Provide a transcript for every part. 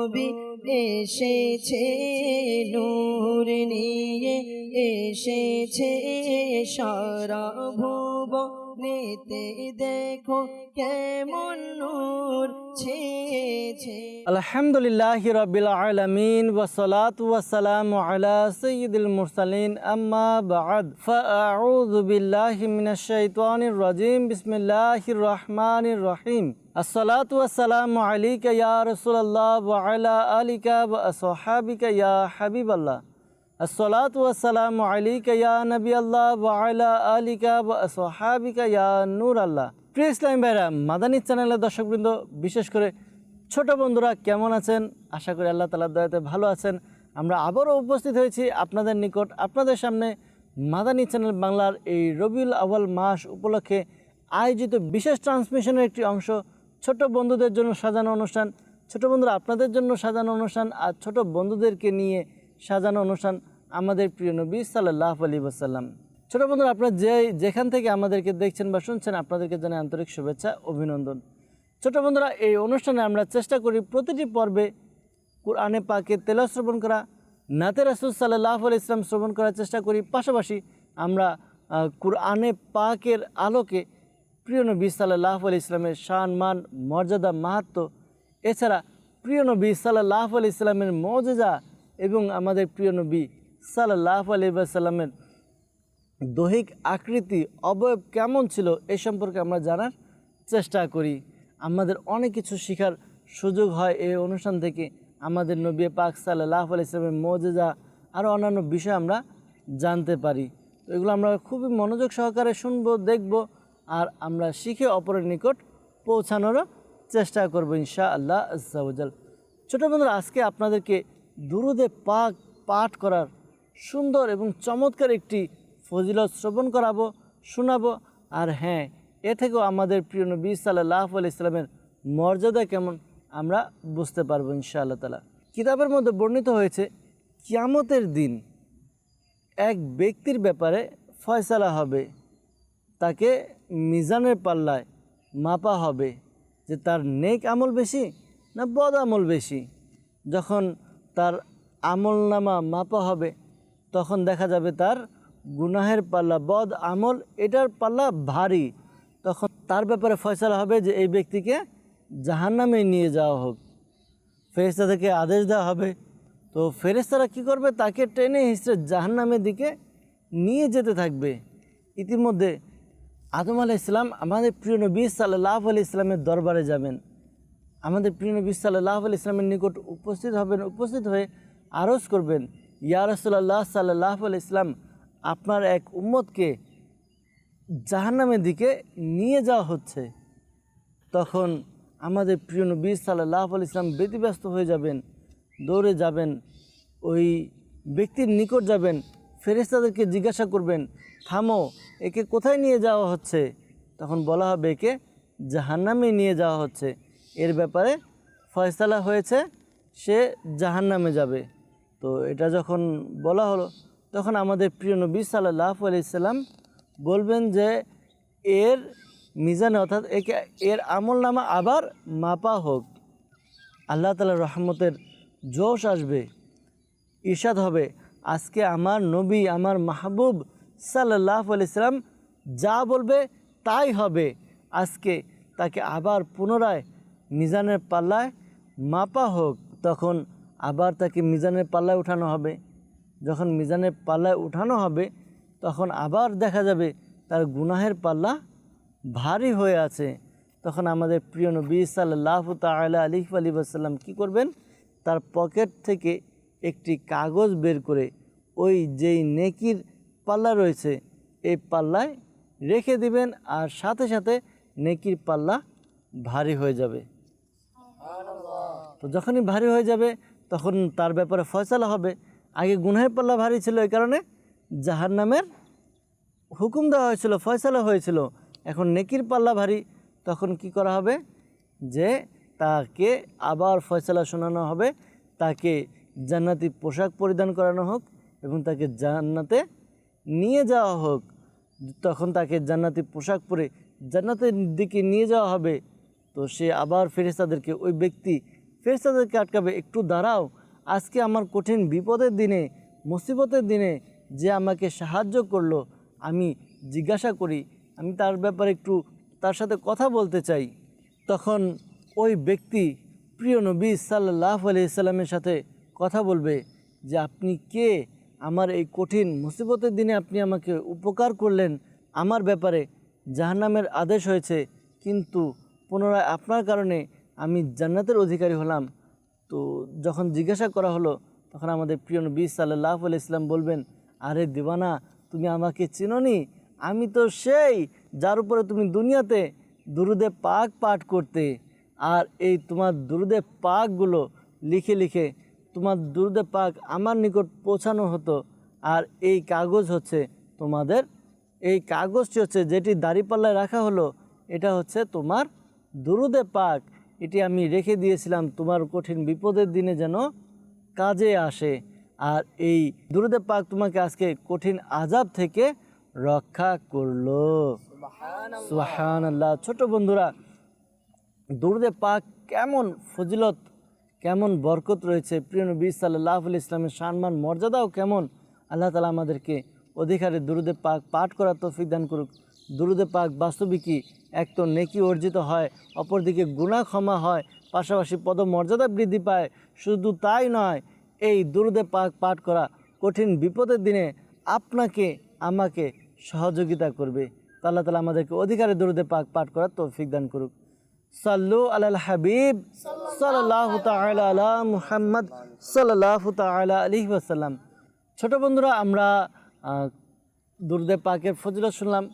নবী এসেছে নূর নিয়ে এসেছে সারা ভুবনেতে দেখো কেমন নূর ছেছে আলহামদুলিল্লাহ রবিল আলমিন ওসলাত ওয়াসালাম আলা সঈদুল মুরসালিন, আম্মা বাদ। ফাআউযু বিল্লাহি মিনাশ শাইতানির রাজিম, বিসমিল্লাহির রহমানির রহিম। আসসালাতু ওয়াসসালামু আলাইকা ইয়া রাসূলুল্লাহ ওয়া আলা আলিকা ওয়া আসহাবিকা ইয়া হাবিবাল্লাহ। আসসালাতু ওয়াসসালামু আলাইকা ইয়া নবী আল্লাহ ওয়া আলা আলিকা ওয়া আসহাবিকা ইয়া নূর আল্লাহ প্রিয় ইসলাম ভাইরা মাদানির চ্যানেলের দর্শকবৃন্দ, বিশেষ করে ছোট বন্ধুরা কেমন আছেন? আশা করি আল্লাহ তালার দয়াতে ভালো আছেন। আমরা আবারও উপস্থিত হয়েছি আপনাদের নিকট, আপনাদের সামনে মাদানী চ্যানেল বাংলার এই রবিউল আউয়াল মাস উপলক্ষে আয়োজিত বিশেষ ট্রান্সমিশনের একটি অংশ, ছোট বন্ধুদের জন্য সাজানো অনুষ্ঠান। ছোট বন্ধুরা, আপনাদের জন্য সাজানো অনুষ্ঠান আর ছোট বন্ধুদেরকে নিয়ে সাজানো অনুষ্ঠান আমাদের প্রিয় নবী সাল্লাহ আলী ওসাল্লাম ছোট বন্ধুরা, আপনারা যে যেখান থেকে আমাদেরকে দেখছেন বা শুনছেন, আপনাদেরকে জানাই আন্তরিক শুভেচ্ছা, অভিনন্দন। ছোট বন্ধুরা, এই অনুষ্ঠানে আমরা চেষ্টা করি প্রতিটি পর্বে কোরআনে পাকে তেলা শ্রবণ করা, নাতে রাসুল সাল্লাহ আল ইসলাম শ্রবণ করার চেষ্টা করি। পাশাপাশি আমরা কোরআনে পাকের আলোকে প্রিয় নবী সাল্লাহ আল ইসলামের শান, মান, মর্যাদা, মাহাত্ম, এছাড়া প্রিয় নবী সাল্লাহ আল ইসলামের মজেজা এবং আমাদের প্রিয় নবী সাল্লাহ আলি সাল্লামের দৈহিক আকৃতি, অবয়ব কেমন ছিল এ সম্পর্কে আমরা জানার চেষ্টা করি। আমাদের অনেক কিছু শেখার সুযোগ হয় এই অনুষ্ঠান থেকে। আমাদের নবী পাক সাল্লাহ আলি ইসলামের মজেজা আরও অন্যান্য বিষয় আমরা জানতে পারি। তো এগুলো আমরা খুবই মনোযোগ সহকারে শুনব, দেখব আর আমরা শিখে অপরের নিকট পৌঁছানোরও চেষ্টা করব ইনশা আল্লাহ আজাল ছোটো বন্ধুরা, আজকে আপনাদেরকে দুরুদে পাক পাঠ করার সুন্দর এবং চমৎকার একটি ফজিলত শ্রবণ করাবো, শোনাবো, আর হ্যাঁ এ থেকেও আমাদের প্রিয় নবী সাল্লাহ আলি ইসলামের মর্যাদা কেমন আমরা বুঝতে পারব ইনশাআল্লাহ তালা কিতাবের মধ্যে বর্ণিত হয়েছে, কিয়ামতের দিন এক ব্যক্তির ব্যাপারে ফয়সালা হবে, তাকে মিজানের পাল্লায় মাপা হবে যে তার নেক আমল বেশি না বদ আমল বেশি। যখন তার আমল নামা মাপা হবে, তখন দেখা যাবে তার গুনাহের পাল্লা, বদ আমল, এটার পাল্লা ভারী। তখন তার ব্যাপারে ফয়সালা হবে যে এই ব্যক্তিকে জাহান্নামে নিয়ে যাওয়া হোক। ফেরেস্তা থেকে আদেশ দেওয়া হবে। তো ফেরেস্তারা কি করবে? তাকে ট্রেনে হিসেবে জাহান্নামের দিকে নিয়ে যেতে থাকবে। ইতিমধ্যে আদম আলাহ ইসলাম আমাদের প্রিয় নবী সাল্লাহ আলি ইসলামের দরবারে যাবেন। আমাদের প্রিয় নবী সাল্লাহ আলি ইসলামের নিকট উপস্থিত হবেন, উপস্থিত হয়ে আরজ করবেন, ইয়া রসুল্লাহ সাল্লাহ আলি ইসলাম আপনার এক উম্মতকে জাহান্নামের দিকে নিয়ে যাওয়া হচ্ছে। তখন আমাদের প্রিয় নবী সাল্লাহ আল ইসলাম ব্যতিব্যস্ত হয়ে যাবেন, দৌড়ে যাবেন, ওই ব্যক্তির নিকট যাবেন ফেরেস্তাদেরকে জিজ্ঞাসা করবেন, থামো, একে কোথায় নিয়ে যাওয়া হচ্ছে? তখন বলা হবে, একে জাহান্নামে নিয়ে যাওয়া হচ্ছে। এর ব্যাপারে ফয়সালা হয়েছে, সে জাহান্নামে যাবে। তো এটা যখন বলা হলো তখন আমাদের প্রিয় নবী সাল্লাহ আলাইসাল্লাম বলবেন যে, এর মিজানে অর্থাৎ একে, এর আমল নামা আবার মাপা হোক। আল্লাহ তালার রহমতের জোশ আসবে ঈর্ষাদ হবে। আজকে আমার নবী, আমার মাহবুব সাল্লাহ আলাইসাল্লাম যা বলবে তাই হবে। আজকে তাকে আবার পুনরায় মিজানের পাল্লায় মাপা হোক, তখন আবার তাকে মিজানের পাল্লায় উঠানো হবে। যখন মিজানের পাল্লায় উঠানো হবে তখন আবার দেখা যাবে তার গুনাহের পাল্লা ভারী হয়ে আছে। তখন আমাদের প্রিয় নবী সাল্লাহ তালা আলিফ আলী আসাল্লাম কী করবেন? তার পকেট থেকে একটি কাগজ বের করে ওই যেই নেকির পাল্লা রয়েছে এই পাল্লায় রেখে দিবেন আর সাথে সাথে নেকির পাল্লা ভারী হয়ে যাবে। তো যখনই ভারী হয়ে যাবে তখন তার ব্যাপারে ফয়সালা হবে। আগে গুনহের পাল্লা ভারী ছিল এই কারণে জাহার নামের হুকুম দেওয়া হয়েছিল, ফয়সালা হয়েছিল। এখন নেকির পাল্লা ভারী, তখন কি করা হবে? যে তাকে আবার ফয়সালা শোনানো হবে, তাকে জান্নাতি পোশাক পরিধান করানো হোক এবং তাকে জান্নাতে নিয়ে যাওয়া হোক। তখন তাকে জান্নাতি পোশাক পরে জান্নাতের দিকে নিয়ে যাওয়া হবে। তো সে আবার ফেরেস্তাদেরকে ওই ব্যক্তি ফেরেশতাদেরকে আটকাবে। একটু দাঁড়াও আজকে আমার কঠিন বিপদের দিনে, মুসিবতের দিনে যে আমাকে সাহায্য করল, আমি জিজ্ঞাসা করি, আমি তার ব্যাপারে একটু তার সাথে কথা বলতে চাই। তখন ওই ব্যক্তি প্রিয় নবী সাল্লাহ আলাইসাল্লামের সাথে কথা বলবে যে, আপনি কে? আমার এই কঠিন মুসিবতের দিনে আপনি আমাকে উপকার করলেন। আমার ব্যাপারে জাহান্নামের আদেশ হয়েছে। কিন্তু পুনরায় আপনার কারণে আমি জান্নাতের অধিকারী হলাম। তো যখন জিজ্ঞাসা করা হলো, তখন আমাদের প্রিয় নবী সাল্লাহ ইসলাম বলবেন, আরে দিবানা, তুমি আমাকে চিনোনি? আমি তো সেই যার উপরে তুমি দুনিয়াতে দুরুদে পাক পাঠ করতে আর এই তোমার দুরুদে পাকগুলো লিখে লিখে তোমার দুরুদে পাক আমার নিকট পৌঁছানো হতো আর এই কাগজ হচ্ছে তোমাদের, এই কাগজটি হচ্ছে যেটি দাড়িপাল্লায় রাখা হলো, এটা হচ্ছে তোমার দুরুদে পাক। এটি আমি রেখে দিয়েছিলাম তোমার কঠিন বিপদের দিনে যেন কাজে আসে। আর এই দুরুদে পাক তোমাকে আজকে কঠিন আজাব থেকে রক্ষা করল। সুহান আল্লাহ ছোট বন্ধুরা দুরুদে পাক কেমন ফজিলত কেমন বরকত রয়েছে? প্রিয় নবী সাল্লাহ ইসলামের সম্মান মর্যাদাও কেমন? আল্লাহ তালা আমাদেরকে অধিকারে দুরুদে পাক পাঠ করার তৌফিক দান করুক। দুরুদে পাক বাস্তবিকই এক তো নেকি অর্জিত হয়, অপরদিকে গুণা ক্ষমা হয়, পাশাপাশি পদমর্যাদা বৃদ্ধি পায়। শুধু তাই নয়, এই দুরুদে পাক পাঠ করা কঠিন বিপদের দিনে আপনাকে, আমাকে সহযোগিতা করবে। আল্লাহ তালা আমাদেরকে অধিকারে দুরুদে পাক পাঠ করার তৌফিক দান করুক। সাল্লু আলাল হাবিব সাল্লাহ তালা আলা মুহাম্মদ সাল্লাহ তালা আলহি ওয়াসাল্লাম। ছোট বন্ধুরা, আমরা দুরুদে পাকের ফজিলত শুনলাম।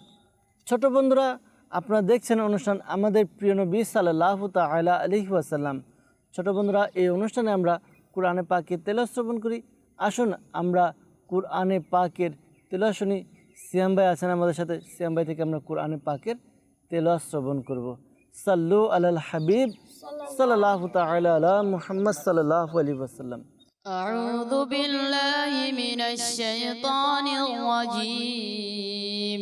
ছোট বন্ধুরা আপনারা দেখছেন অনুষ্ঠান আমাদের প্রিয় নবী সাল্লাহ তালা আলহি ওয়াসাল্লাম ছোট বন্ধুরা এই অনুষ্ঠানে আমরা কোরআনে পাকের তেল শ্রবণ করি আসুন আমরা কোরআনে পাকের তেল শুনি সিয়াম ভাই আছেন আমাদের সাথে সিয়াম ভাই থেকে আমরা কোরআনে পাকের তেল শ্রবণ করব সাল্লু আলাল হাবিব সাল্লাহ তালা আলা মুহাম্মদ সাল্লাহ আলী ওয়াসাল্লাম أعوذ بالله من الشيطان الرجيم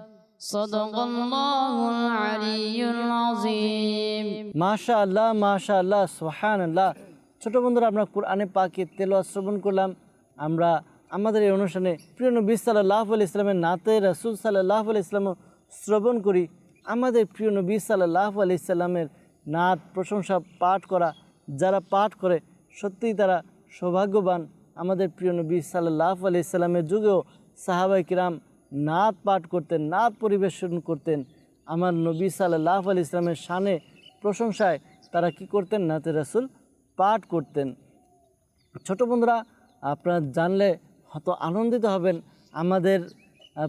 صدق الله العلي العظيم মাশা আল্লাহ মাশা আল্লাহ সোহান আল্লাহ ছোটো বন্ধুরা আমরা কোরআনে পাকে তেল শ্রবণ করলাম আমরা আমাদের এই অনুষ্ঠানে প্রিয় নবী সাল্লাহ আলি ইসলামের নাতে রাসুল সাল্লাহ আলি ইসলামও শ্রবণ করি আমাদের প্রিয় নবী সাল্লাহ আলি ইসলামের নাত প্রশংসা পাঠ করা যারা পাঠ করে সত্যিই তারা সৌভাগ্যবান আমাদের প্রিয় নবী সাল্লাহ আলি ইসলামের যুগেও সাহাবাই কিরাম নাত পাঠ করতেন, নাত পরিবেশন করতেন। আমার নবী সাল্লাহ আলি ইসলামের শানে প্রশংসায় তারা কি করতেন? নাতে রাসুল পাঠ করতেন। ছোট বন্ধুরা, আপনারা জানলে হয়তো আনন্দিত হবেন। আমাদের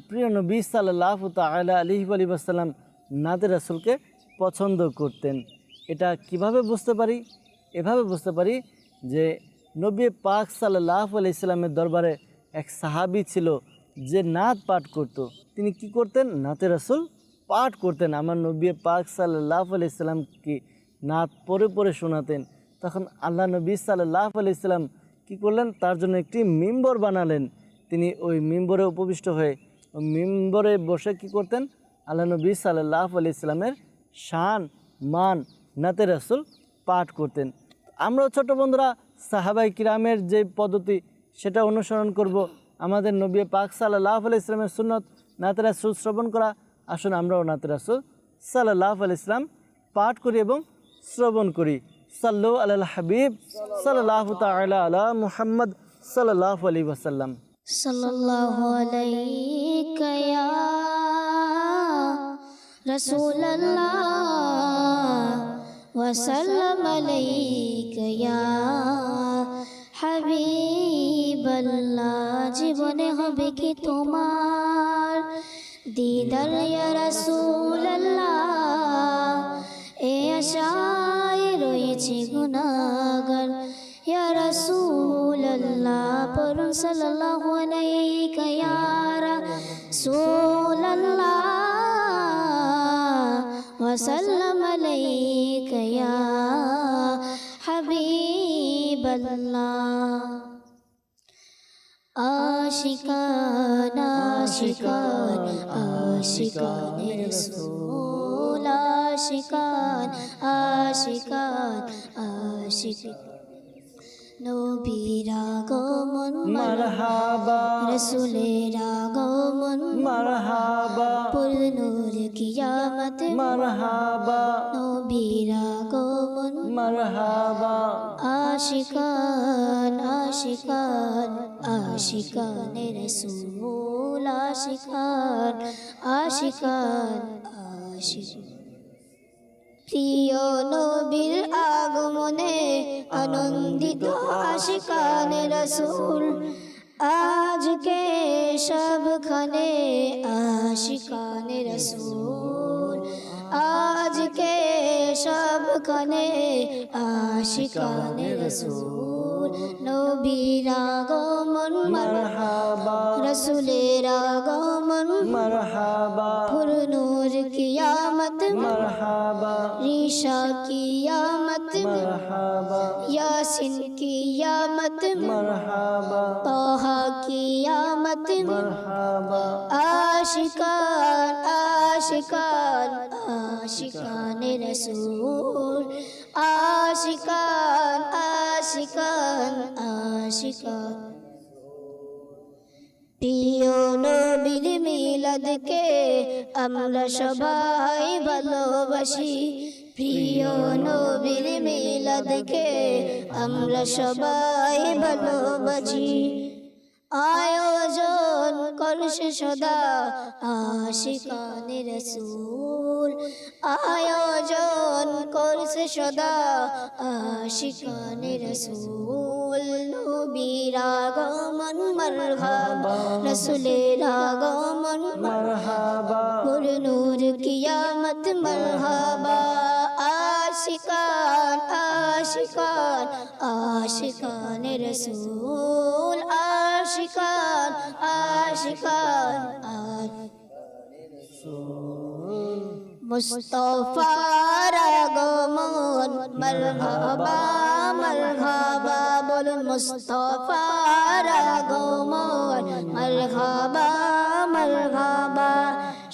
প্রিয় নবী সাল্লাহ তালা আলিহ আলী আসসালাম নাতে রাসুলকে পছন্দ করতেন। এটা কীভাবে বুঝতে পারি? এভাবে বুঝতে পারি যে নবী পাক সাল্লাহ আলি ইসলামের দরবারে এক সাহাবি ছিল যে নাত পাঠ করত। তিনি কি করতেন? নাতে রাসুল পাঠ করতেন। আমার নবী পাক সাল্লাহ আলি ইসলামকে নাত পরে পরে শোনাতেন। তখন আল্লাহ নবী সাল্লাহ আলি ইসলাম কী করলেন? তার জন্য একটি মিম্বর বানালেন। তিনি ওই মিম্বরে উপবিষ্ট হয়ে, ওই মিম্বরে বসে কি করতেন? আল্লাহ নবী সাল্লাহ আলি ইসলামের শান, মান নাতে রাসুল পাঠ করতেন। আমরাও ছোট বন্ধুরা সাহাবাই কিরামের যে পদ্ধতি, সেটা অনুসরণ করব। আমাদের নবী পাক সাল্লাহ আলি ইসলামের সুন্নত নাতে রাসুল শ্রবণ করা আসুন আমরাও নাতে রাসুল সাল্লাহ আলি ইসলাম পাঠ করি এবং শ্রবণ করি সাল্লু আল হাবিব সাল্লাহ তালা আলা মুহাম্মদ সাল্লাহ আলী ওসাল্লাম صلى الله عليك يا رسول الله وسلم عليك يا হাবিব জীবনে হবে কি তোমার? দিদার ইয়া রাসূলুল্লাহ, এ আশায় রয়ে হয়েছি গুনাহগার। ইয়া রাসূলুল্লাহ পড়ুন সাল্লাল্লাহু আলাইহি ইয়া রাসূলুল্লাহ, ওয়া সাল্লাম আলাইকা, ইয়া হাবিবাল্লাহ আশিকান আশিকান আশিকান রসুল আশিকান আশিকান আশিকান নবীর আগমন মারহাবা। রসুলের আগমন মারহাবা। পুরনুর কিয়ামত মারহাবা। নবীর আগমন মারহাবা। আশিকান আশিকান আশিকান রসুল আশিকান আশিকান আশিকান প্রিয় নবীর আগমনে আনন্দিত আশিকান রসুল। আজকে সবখানে আশিকান রসুল। আজকে সবখানে আশিকান রসুল। নবীর আগমন মারহাবা। রসুলের আগমন মারহাবা। ফুরনুর कियामत मरहबा रीशा कियामत मरहबा यासिन कियामत मरहबा तोहा कियामत मरहबा आशिकान आशिकान आशिकान रसूल आशिकान आशिकान आशिकान প্রিয় নবীর মিলাদকে আমরা সবাই ভালোবাসি। প্রিয় নবীর মিলাদকে আমরা সবাই ভালোবাসি। আয়োজন করছে সদা আশিকানে রসুল আয়োজন করছে সদা আশিকানে রসুল নবীর আগমন মারহাবা, রসুলের আগমন মারহাবা। নূর কিয়ামত মারহাবা, আশিকান আশিকান আশিকান রসুল আশিকান আশিকান মুস্তফার আগমন, মারহাবা মারহাবা বলুন মুস্তফার আগমন। মারহাবা মারহাবা,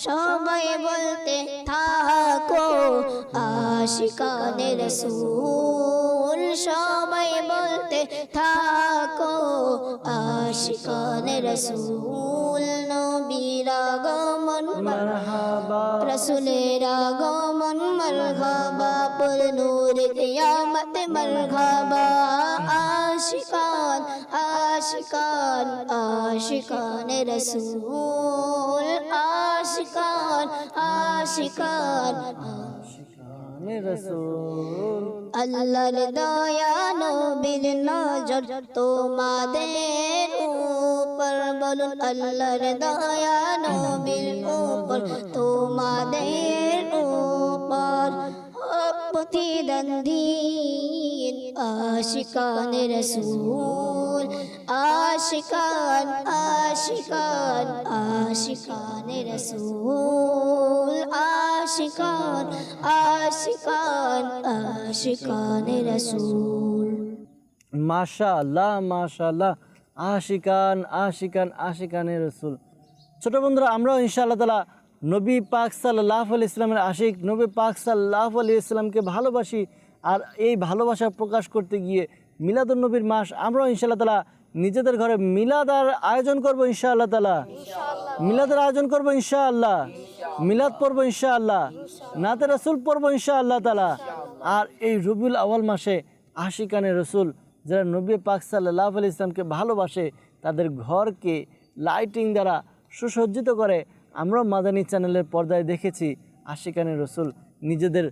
সবাই বলতে থাকো আশিকানে রসুল সবাই বলতে থাকো। আশিকানে রসুল নবীর আগমন রসুলের আগমন মরহাবা। পুর নূর কিয়ামত মরহাবা। আশিকান আশিকান আশিকান রসুল। আশিকান আশিকান নে রসুল। আল্লাহর দয়া নবীর নজর তোমাদের উপর বলুন, আল্লাহর দয়া নবীর উপর তোমাদের উপর প্রতিদ্বন্দ্বী আশিকান রসুল, আশিকান আশিকান আশিকান রসুল। আশিকান আশিকান আশিকান রসুল। মাশা আল্লাহ মাশা আল্লাহ আশিকান আশিকান আশিকানে রসুল। ছোট বন্ধুরা আমরাও ইনশাআল্লাহ তালা নবী পাক সাল্লাহ আলি ইসলামের আশিক নবী পাক সাল্লাহ আলি ইসলামকে ভালোবাসি আর এই ভালোবাসা প্রকাশ করতে গিয়ে মিলাদুল নবীর মাস আমরাও ইনশাআল্লাহ তালা নিজেদের ঘরে মিলাদ আর আয়োজন করব ইনশাআল্লাহ তালা মিলাদের আয়োজন করব ইনশাআল্লাহ। মিলাদ পড়ব ইনশাআল্লাহ নাতে রসুল পড়ব ইনশাআল্লাহ তালা আর এই রবিউল আওয়াল মাসে আশিকানে রসুল যারা নবী পাক সাল্লাহ আলি ইসলামকে ভালোবাসে তাদের ঘরকে লাইটিং দ্বারা সুসজ্জিত করে আমরাও মাদানী চ্যানেলের পর্দায় দেখেছি আশিকানে রসুল। নিজেদের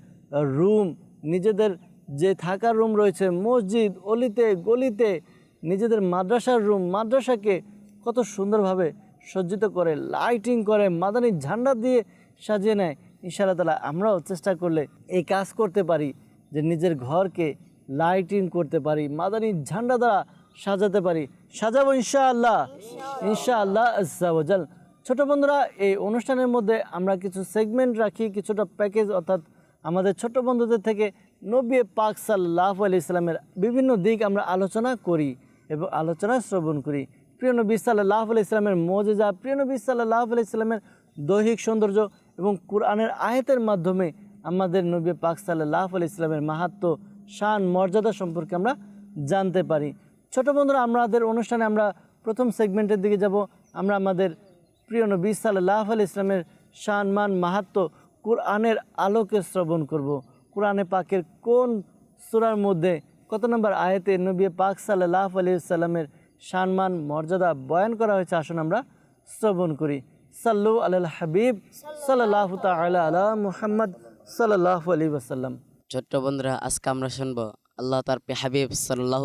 রুম নিজেদের যে থাকার রুম রয়েছে মসজিদ অলিতে গলিতে নিজেদের মাদ্রাসার রুম মাদ্রাসাকে কত সুন্দরভাবে সজ্জিত করে লাইটিং করে মাদানী ঝান্ডা দিয়ে সাজিয়ে নেয়। ইনশাআল্লাহ তালা আমরাও চেষ্টা করলে এই কাজ করতে পারি, যে নিজের ঘরকে লাইটিং করতে পারি, মাদানী ঝান্ডা দ্বারা সাজাতে পারি। সাজাবো ইনশাআল্লাহ। ইনশাআল্লাহ আজ্জাওয়াজাল ছোট বন্ধুরা, এই অনুষ্ঠানের মধ্যে আমরা কিছু সেগমেন্ট রাখি, কিছুটা প্যাকেজ অর্থাৎ আমাদের ছোট বন্ধুদের থেকে নবী পাক সাল্লাহ আলি ইসলামের বিভিন্ন দিক আমরা আলোচনা করি এবং আলোচনা শ্রবণ করি। প্রিয় নবী সাল্লাহ আলি ইসলামের মজেজা, প্রিয় নবী সাল্লাহ আলি ইসলামের দৈহিক সৌন্দর্য এবং কোরআনের আয়াতের মাধ্যমে আমাদের নবী পাক সাল্লাহ আলি ইসলামের মাহাত্ম, শান, মর্যাদা সম্পর্কে আমরা জানতে পারি। ছোট বন্ধুরা, আমাদের অনুষ্ঠানে আমরা প্রথম সেগমেন্টের দিকে যাব। আমরা আমাদের প্রিয় নবী সাল্লাহ আলি ইসলামের শান, মান, মাহাত্ম কোরআনের আলোকে শ্রবণ করব। কোরআনে পাকের কোন সূরার মধ্যে কত নম্বর আয়াতে নবী পাক সাল্লাহ আলি সাল্লামের সম্মান মর্যাদা বয়ান করা হয়েছে, আসুন আমরা শ্রবণ করি। সাল্লু আল হাবিব সাল্লাহ তালা আলা মুহাম্মদ সাল্লাহ আলী ওসাল্লাম ছোট্ট বন্ধুরা আজকে আমরা শুনব আল্লাহ তার হাবিব সাল্লাহ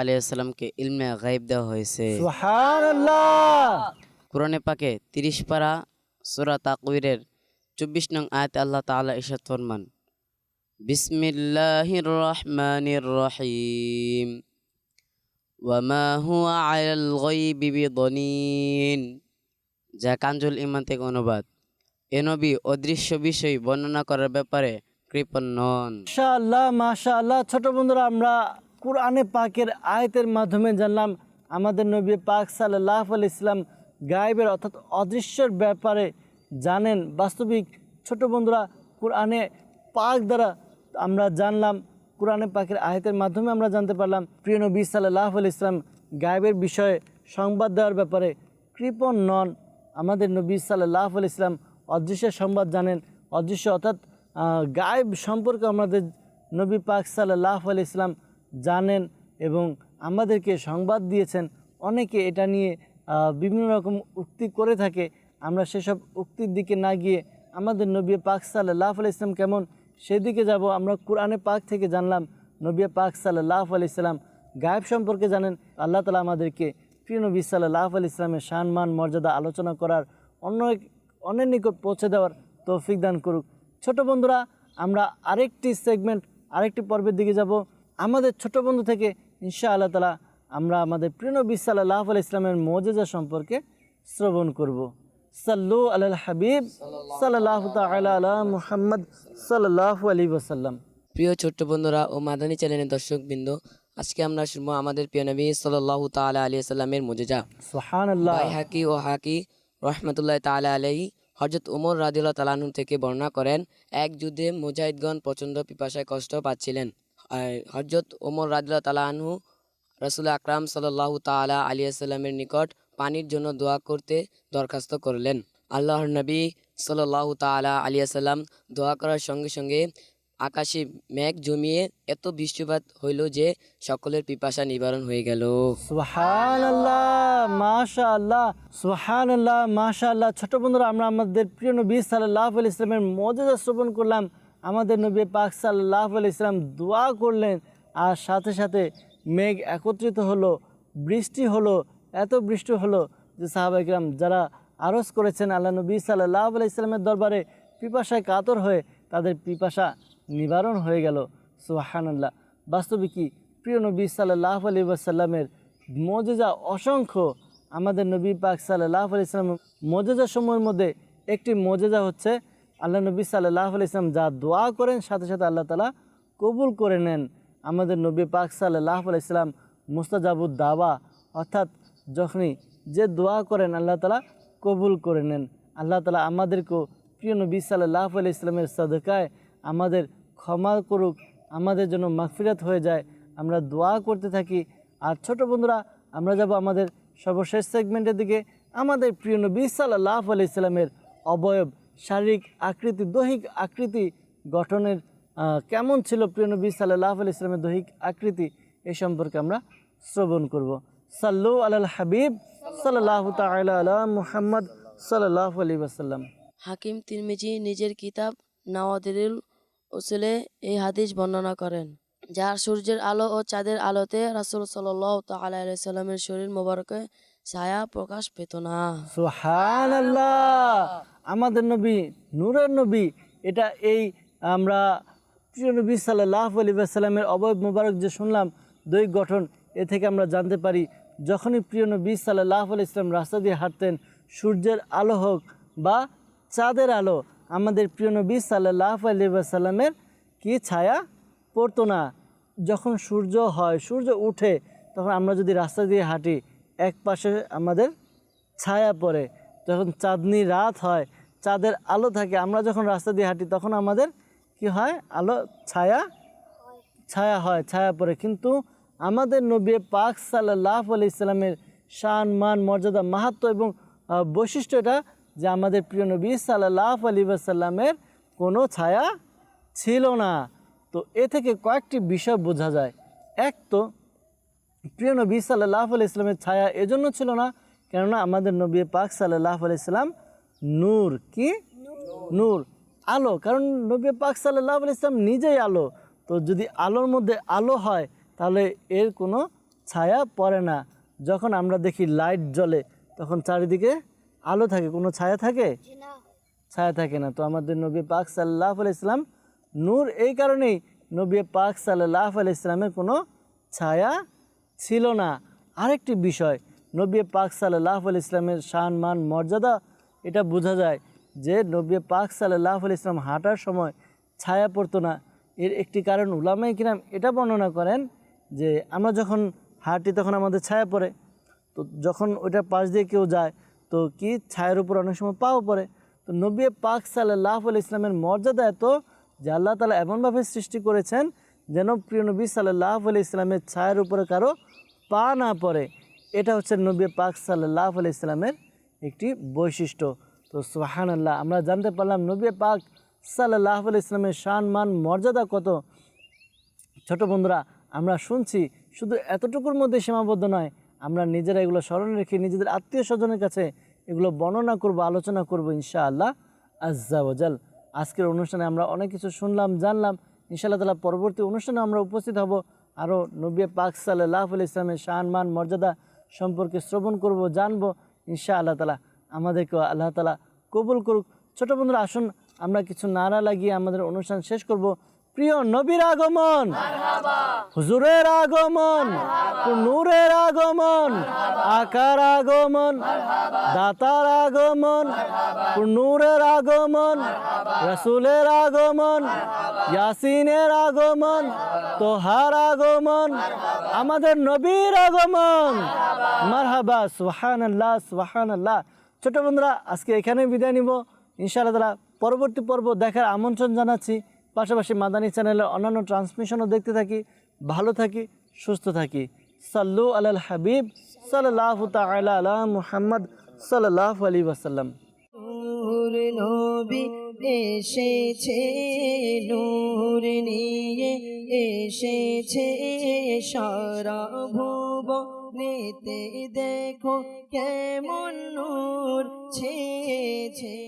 আলাইহি সাল্লামকে ইলমে গায়েব দেওয়া হয়েছে। কোরআনে পাকে তিরিশ পারা সূরা তাকবীরের চব্বিশ নং আয়াতে আল্লাহ তাআলা ইরশাদ ফরমান বিসমিল্লাহির রহমানির রহিম। ওয়ামা হুয়া আলাল গায়বি বিদনীন। যা কাঞ্জুল ইমান থেকে অনুবাদ। এ নবী, অদৃশ্য বিষয় বর্ণনা করার ব্যাপারে কৃপণ নন। ছোট বন্ধুরা, আমরা কোরআনে পাকের আয়তের মাধ্যমে জানলাম, আমাদের নবী পাক সাল্লাহ আল ইসলাম গায়েবের অর্থাৎ অদৃশ্যের ব্যাপারে জানেন। বাস্তবিক ছোট বন্ধুরা, কোরআনে পাক দ্বারা আমরা জানলাম, কোরআনে পাকের আয়তের মাধ্যমে আমরা জানতে পারলাম, প্রিয় নবী সাল্লাহ আল ইসলাম গায়েবের বিষয়ে সংবাদ দেওয়ার ব্যাপারে কৃপণ নন। আমাদের নবী সাল্লাহ ইসলাম অদৃশ্যের সংবাদ জানেন। অদৃশ্য অর্থাৎ গায়েব সম্পর্কে আমাদের নবী পাক সাল্লাহ আল ইসলাম জানেন এবং আমাদেরকে সংবাদ দিয়েছেন। অনেকে এটা নিয়ে বিভিন্ন রকম উক্তি করে থাকে। আমরা সেসব উক্তির দিকে না গিয়ে আমাদের নবী পাক সাল্লাহ আল ইসলাম কেমন, সেদিকে যাব। আমরা কোরআনে পাক থেকে জানলাম, নবী পাক সাল্লাহ আল ইসলাম গায়েব সম্পর্কে জানেন। আল্লাহ তালা আমাদেরকে প্রিয় নবী সাল্লাহ আল ইসলামের সম্মান, মর্যাদা আলোচনা করার অন্য অন্যের নিকট পৌঁছে দেওয়ার তৌফিক দান করুক। ছোট বন্ধুরা, আমরা আরেকটি সেগমেন্ট আরেকটি পর্বের দিকে যাব। আমাদের ছোট বন্ধু থেকে ইনশা আল্লাহ তালা আমরা আমাদের প্রিয় নবী সাল্লাহ আল ইসলামের মজেজা সম্পর্কে শ্রবণ করব। সাল্লু আল হাবিব সাল্লাহ তালা আলা মুহাম্মদ সাল্লাহ আলী ওসাল্লাম প্রিয় ছোট্ট বন্ধুরা ও মাদানী চ্যানেলের দর্শক বিন্দু আজকে আমরা শুনব আমাদের প্রিয় নবী সাল্লাহ তাআলা আলাইহি সাল্লামের মুজিজা। হাকি ও হাকি রহমতুল্লাহ তাআলা আলাইহি হজরত উমর রাদিউল্লাহ তালানু থেকে বর্ণনা করেন এক যুদ্ধে মুজাহিদগণ প্রচণ্ড পিপাসায় কষ্ট পাচ্ছিলেন। হজরত উমর রাদিউল্লাহ তালানহু রসুল আকরাম সাল্লাহ তাআলা আলিয়া সাল্লামের নিকট পানির জন্য দোয়া করতে দরখাস্ত করলেন। আল্লাহর নবী সাল্লাহ তাআলা আলিয়া সাল্লাম দোয়া করার সঙ্গে সঙ্গে আকাশে মেঘ জমিয়ে এত বৃষ্টিপাত হইল যে সকলের পিপাসা নিবারণ হয়ে গেল। সুহান আল্লাহ মাশা আল্লাহ সুহান আল্লাহ মাশা আল্লাহ ছোট বন্ধুরা, আমরা আমাদের প্রিয় নবী সাল্লাহ আলি ইসলামের মজাদা শ্রবণ করলাম। আমাদের নবী পাক সাল্লাহ আলি ইসলাম দোয়া করলেন আর সাথে সাথে মেঘ একত্রিত হলো, বৃষ্টি হলো, এত বৃষ্টি হলো যে সাহাবাইকরাম যারা আরজ করেছেন, আল্লাহ নবী সাল্লাহ ইসলামের দরবারে পিপাসায় কাতর হয়ে তাদের পিপাসা নিবারণ হয়ে গেল। সুহানাল্লাহ বাস্তবে কি প্রিয় নবী সাল্লাহ আলী ওয়াসাল্লামের মজেজা অসংখ্য। আমাদের নবী পাক সাল্লাহ আলি ইসলাম মজেজা সময়ের মধ্যে একটি মজেজা হচ্ছে, আল্লাহ নবী সাল্লাহ আলি ইসলাম যা দোয়া করেন, সাথে সাথে আল্লাহ তালা কবুল করে নেন। আমাদের নবী পাক সাল্লাহ আলি ইসলাম মুস্তাজাবুদ দাওয়া অর্থাৎ যখনই যে দোয়া করেন, আল্লাহ তালা কবুল করে নেন। আল্লাহ তালা আমাদেরকেও প্রিয় নবী সাল্লাহ আলি ইসলামের সদকায় আমাদের ক্ষমা করুক, আমাদের জন্য মাগফিরাত হয়ে যায়। আমরা দোয়া করতে থাকি। আর ছোট বন্ধুরা, আমরা যাব আমাদের সর্বশেষ সেগমেন্টের দিকে। আমাদের প্রিয় নবী সাল্লাহ আলি ইসলামের অবয়ব, শারীরিক আকৃতি, দৈহিক আকৃতি গঠনের কেমন ছিল প্রিয় নবী সাল্লাহ আলি ইসলামের দৈহিক আকৃতি এ সম্পর্কে আমরা শ্রবণ করব। সাল্লু আল হাবিব সাল্লাহ তালা আলা মুহাম্মদ সাল্লাহ আলী ওসাল্লাম হাকিম তিরমিজি নিজের কিতাব নওয়াদিরুল উসুলে এই হাদিস বর্ণনা করেন, যার সূর্যের আলো ও চাঁদের আলোতে রাসূল আলাইহি সাল্লামের শরীর মোবারকে ছায়া প্রকাশ পেত না। আমাদের নবী, নূরের নবী, এটা এই আমরা নবী সাল্লাহ আলী সাল্লামের অবয়ব মোবারক যে শুনলাম দৈহিক গঠন এ থেকে আমরা জানতে পারি, যখনই প্রিয় নবী সাল্লাহ আলি ইসলাম রাস্তা দিয়ে হাঁটতেন, সূর্যের আলো হোক বা চাঁদের আলো আমাদের প্রিয় নবী সাল্লাহ আলী সাল্লামের কি ছায়া পড়তো না? যখন সূর্য হয় সূর্য উঠে তখন আমরা যদি রাস্তা দিয়ে হাঁটি এক পাশে আমাদের ছায়া পড়ে। যখন চাঁদনি রাত হয় চাঁদের আলো থাকে আমরা যখন রাস্তা দিয়ে হাঁটি তখন আমাদের কি হয়? আলো ছায়া ছায়া হয় ছায়া পড়ে। কিন্তু আমাদের নবী পাক সাল্লাহ আলি ইসলামের শান মান মর্যাদা মাহাত্ম এবং আহ, বৈশিষ্ট্য এটা যে আমাদের প্রিয় নবী সাল্লাহ আলী সাল্লামের কোনো ছায়া ছিল না। তো এ থেকে কয়েকটি বিষয় বোঝা যায়। এক তো, প্রিয় নবী সাল্লাহ আলি ইসলামের ছায়া এজন্য ছিল না, কেননা আমাদের নবী পাক সাল্লাহ আলি ইসলাম নূর কি? নূর। আলো, কারণ নবী পাক সাল্লাহ আলি ইসলাম নিজেই আলো। তো যদি আলোর মধ্যে আলো হয়, তাহলে এর কোনো ছায়া পড়ে না। যখন আমরা দেখি লাইট জ্বলে, তখন চারিদিকে আলো থাকে কোনো ছায়া থাকে? ছায়া থাকে না। তো আমাদের নবী পাক সাল্লাহ আলি ইসলাম নূর এই কারণেই নবী পাক সাল্লাহ আলি ইসলামের কোনো ছায়া ছিল না। আরেকটি বিষয় নবী পাক সাল্লাহ আলি ইসলামের শান মান মর্যাদা এটা বোঝা যায় যে নবী পাক সাল্লাহ আলি ইসলাম হাঁটার সময় ছায়া পড়তো না। এর একটি কারণ উলামাই কিরাম এটা বর্ণনা করেন যে আমরা যখন হাঁটি তখন আমাদের ছায়া পড়ে। তো যখন ওইটার পাশ দিয়ে কেউ যায় তো কি? ছায়ের উপর অনেক সময় পাও পড়ে। তো নবী পাক সাল্লাহ আলি ইসলামের মর্যাদা এত যে আল্লাহ তালা এমনভাবে সৃষ্টি করেছেন যেন প্রিয় নবী সাল্লাহ আলি ইসলামের ছায়ের উপরে কারও পা না পড়ে। এটা হচ্ছে নবী পাক সাল্লাহ আলি ইসলামের একটি বৈশিষ্ট্য। তো সোহান আল্লাহ আমরা জানতে পারলাম নবী পাক সাল্লাহ আলি ইসলামের শান, মান, মর্যাদা কত? ছোট বন্ধুরা, আমরা শুনছি, শুধু এতটুকুর মধ্যে সীমাবদ্ধ নয় আমরা নিজেরা এগুলো স্মরণ রেখে নিজেদের আত্মীয় স্বজনের কাছে এগুলো বর্ণনা করব, আলোচনা করব ইনশাআল্লাহ আজ্জাওজাল আজকের অনুষ্ঠানে আমরা অনেক কিছু শুনলাম, জানলাম। ইনশাআল্লাহ তালা পরবর্তী অনুষ্ঠানে আমরা উপস্থিত হব। আরও নবী পাক সাল্লাহ আল ইসলামের মান, মর্যাদা সম্পর্কে শ্রবণ করব, জানব। ইনশা আল্লাহ তালা আমাদেরকেও আল্লাহ তালা কবুল করুক। ছোট বন্ধুরা, আসুন, আমরা কিছু নারা লাগিয়ে আমাদের অনুষ্ঠান শেষ করব। প্রিয় নবীর আগমন। হুজুরের আগমন, নূরের আগমন, আকার আগমন, দাতার আগমন, নূরের আগমন, রসুলের আগমন, ইয়াসিনের আগমন, তোহার আগমন, আমাদের নবীর আগমন। মারহাবা সুহান আল্লাহ সুহান আল্লাহ ছোট বন্ধুরা, আজকে এখানে বিদায় নিব। ইনশাআল্লাহ পরবর্তী পর্ব দেখার আমন্ত্রণ জানাচ্ছি। পাশাপাশি মাদানী চ্যানেলের অন্যান্য ট্রান্সমিশনও দেখতে থাকি, ভালো থাকি, সুস্থ থাকি। সাল্লু আলাল হাবিব সাল্লাহ তালা আলা মুহাম্মদ সাল্লাহ আলী ওয়াসাল্লাম। এসেছে, নূর নিয়ে এসেছে, সারা ভুবনেতে দেখো কেমন নূর ছেছে